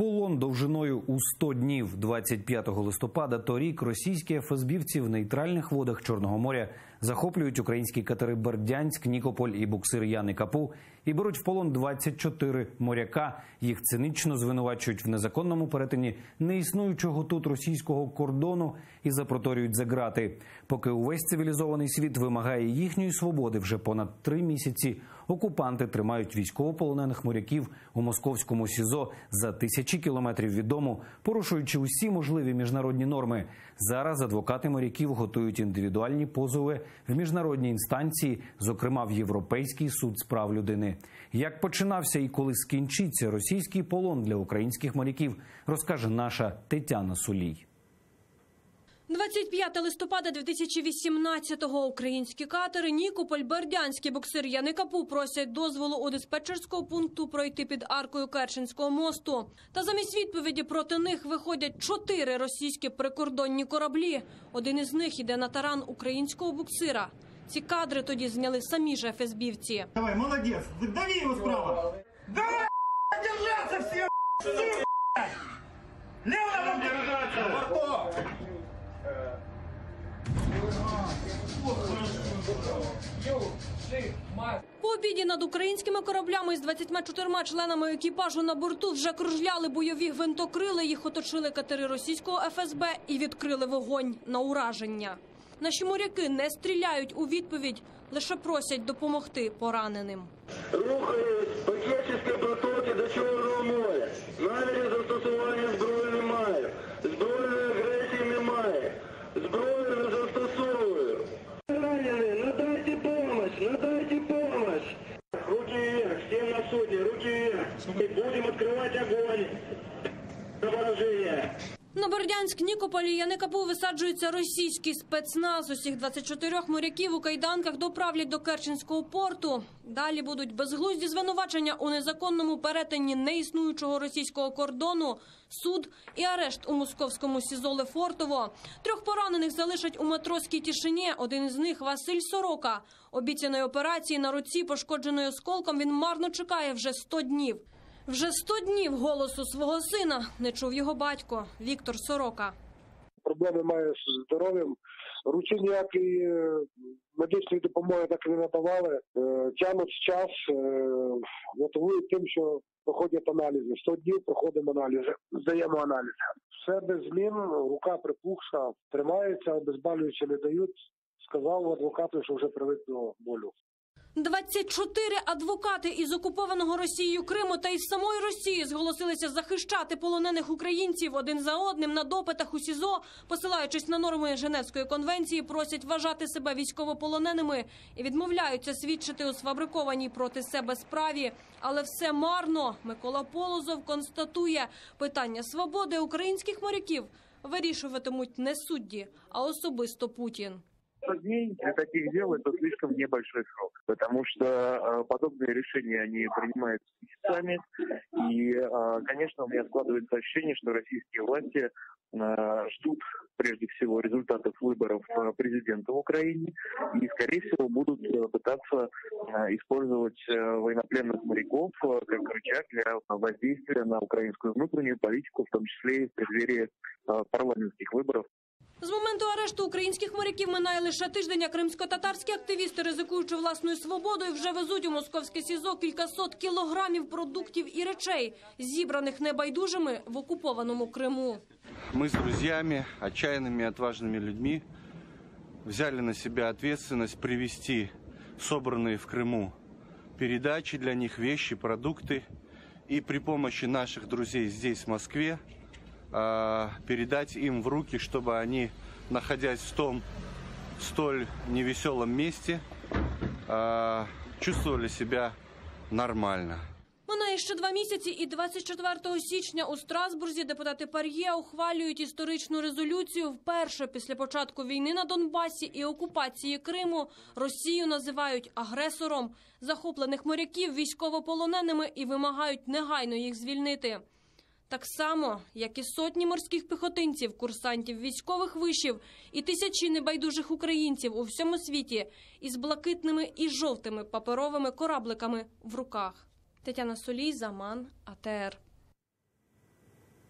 полон довжиною у 100 днів. 25 листопада торік російські ФСБівці в нейтральних водах Чорного моря захоплюють українські катери Бердянськ, Нікополь і буксир Яни Капу і беруть в полон 24 моряка. Їх цинично звинувачують в незаконному перетині неіснуючого тут російського кордону і запроторюють за грати. Поки увесь цивілізований світ вимагає їхньої свободи вже понад три місяці. Окупанти тримають військовополонених моряків у московському СІЗО за тисячі кілометрів від дому, порушуючи усі можливі міжнародні норми. Зараз адвокати моряків готують індивідуальні позови в міжнародні інстанції, зокрема в Європейський суд з прав людини. Як починався і коли скінчиться російський полон для українських моряків, розкаже наша Тетяна Сулій. 25 листопада 2018-го українські катери Нікополь, Бердянський боксир Яни Капу просять дозволу у диспетчерського пункту пройти під аркою Керченського мосту. Та замість відповіді проти них виходять чотири російські прикордонні кораблі. Один із них іде на таран українського буксира. Ці кадри тоді зняли самі ж ФСБівці. Давай, молодец. Дави его справа. Давай, держаться блядь. Лево держаться. По обіді над українськими кораблями з 24 членами екіпажу на борту вже кружляли бойові гвинтокрили. Їх оточили катери російського ФСБ і відкрили вогонь на ураження. Наші моряки не стріляють у відповідь, лише просять допомогти пораненим. Рухаюсь по Керченській вверх. И будем открывать огонь. На поражение. На Бердянськ, Нікополь і Яникапу висаджується російський спецназ. Усіх 24 моряків у кайданках доправлять до Керченського порту. Далі будуть безглузді звинувачення у незаконному перетині неіснуючого російського кордону, суд і арешт у московському СІЗО Лефортово. Трьох поранених залишать у матросській тишині. Один із них Василь Сорока. Обіцяної операції на руці, пошкодженої осколком, він марно чекає вже 100 днів. Вже 100 днів голосу свого сина не чув його батько Віктор Сорока. проблеми має з здоров'ям. Ручі ніякої е, медичної допомоги так і не надавали. Е, Тянуть час, е, мотивують тим, що проходять аналізи. 100 днів проходимо аналізи, здаємо аналізи. Все без змін, рука припухша, тримається, обезболюючи не дають. Сказав адвокату, що вже привик до болю. 24 адвокати із окупованого Росією Криму та із самої Росії зголосилися захищати полонених українців один за одним на допитах у СІЗО, посилаючись на норми Женевської конвенції, просять вважати себе військовополоненими і відмовляються свідчити у сфабрикованій проти себе справі. Але все марно. Микола Полозов констатує, питання свободи українських моряків вирішуватимуть не судді, а особисто Путін. 100 дней для таких дел это слишком небольшой срок, потому что э, подобные решения они принимают месяцами. И, э, конечно, у меня складывается ощущение, что российские власти э, ждут прежде всего результатов выборов президента в Украине и, скорее всего, будут пытаться использовать военнопленных моряков как рычаг для воздействия на украинскую внутреннюю политику, в том числе и в преддверии парламентских выборов З моменту арешту українських моряків минає лише тиждень, а кримсько-татарські активісти, ризикуючи власною свободою, вже везуть у московське СІЗО кількасот кілограмів продуктів і речей, зібраних небайдужими в окупованому Криму. Мы с друзьями, отчаянными и отважными людьми взяли на себя ответственность привезти собранные в Крыму передачи для них, вещи, продукты и при помощи наших друзей здесь, в Москве, а, передать им в руки, чтобы они, находясь в том столь невеселом месте, чувствовали себя нормально. Минає ще два місяці, і 24 січня у Страсбурзі депутати Пар'є ухвалюють історичну резолюцію. Вперше після початку війни на Донбасі і окупації Криму Росію називають агресором захоплених моряків військовополоненими і вимагають негайно їх звільнити. Так само, як і сотні морських піхотинців, курсантів військових вишів і тисячі небайдужих українців у всьому світі із блакитними і жовтими паперовими корабликами в руках. Тетяна Солій, Заман, АТР.